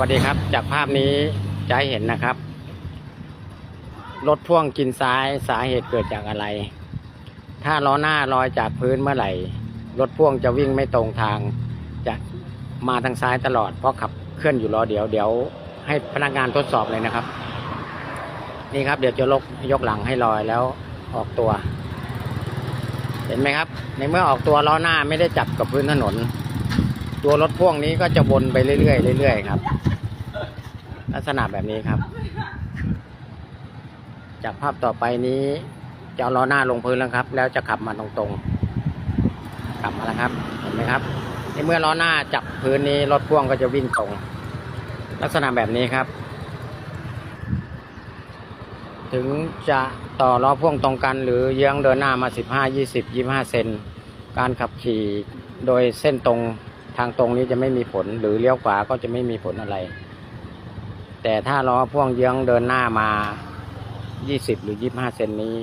วัสดีครับ จากภาพนี้จะให้เห็นนะครับ รถพ่วงกินซ้ายสาเหตุเกิดจากอะไร ถ้าล้อหน้าลอยจากพื้นเมื่อไหร่ รถพ่วงจะวิ่งไม่ตรงทาง จะมาทางซ้ายตลอด เพราะขับเคลื่อนอยู่ล้อเดียวเดี๋ยวให้พนักงานทดสอบเลยนะครับ นี่ครับเดี๋ยวจะลกยกหลังให้ลอยแล้วออกตัว เห็นไหมครับ ในเมื่อออกตัวล้อหน้าไม่ได้จับกับพื้นถนน ตัวรถพ่วงนี้ก็จะวนไปเรื่อยๆเรื่อยๆครับ ลักษณะแบบนี้ครับ จากภาพต่อไปนี้จะเอาล้อหน้าลงพื้นแล้วครับ แล้วจะขับมาตรงๆขับมาแล้วครับเห็นไหมครับในเมื่อล้อหน้าจับพื้นนี้รถพ่วงก็จะวิ่งตรง ลักษณะแบบนี้ครับ ถึงจะต่อล้อพ่วงตรงกัน หรือเยื้องเดินหน้ามา 15 20 25 เซนการขับขี่โดยเส้นตรง ทางตรงนี้จะไม่มีผล หรือเลี้ยวขวาก็จะไม่มีผลอะไร แต่ถ้าล้อพ่วงเยื้องเดินหน้ามา 20 หรือ 25 เซนนี้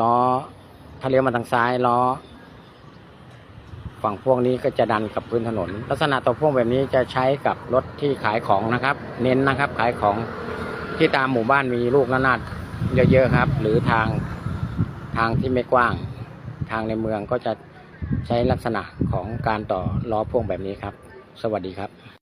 ล้อถ้าเลี้ยวมาทางซ้ายล้อ ฝั่งพ่วงนี้ก็จะดันกับพื้นถนน ลักษณะตัวพ่วงแบบนี้จะใช้กับรถที่ขายของนะครับ เน้นนะครับ ขายของที่ตามหมู่บ้านมีลูกระนาดเยอะๆครับ หรือทางทางที่ไม่กว้าง ทางในเมืองก็จะ ใช้ลักษณะของการต่อล้อพ่วงแบบนี้ครับ สวัสดีครับ